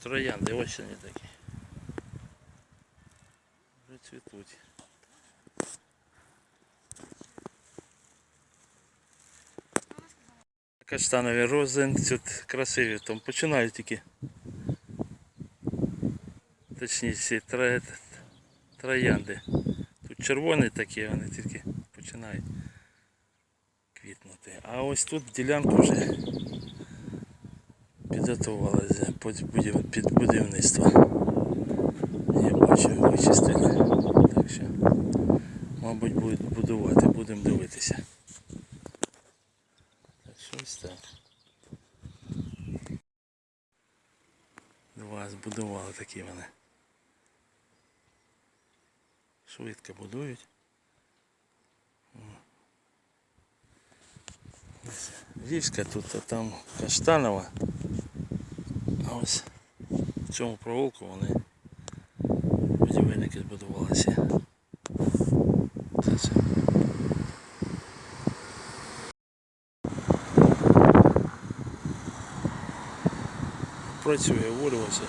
троянди, ось вони такі. Вже цвітуть. Каштанові рози тут красиві, там починають тільки. Точніше, тро... троянди. Тут червоні такі, вони тільки починають квітнути. А ось тут ділянку вже підготувалися під будів- будівництво. Я бачу, вичистили. Так що, мабуть, будуть будувати, будемо дивитися. Так що ось так. Два збудували такі вони. Швидко будують. Львівська тут, а там Каштанова. Ось в цьому провулку вони будівельники збудувалися. Працює, уволювався.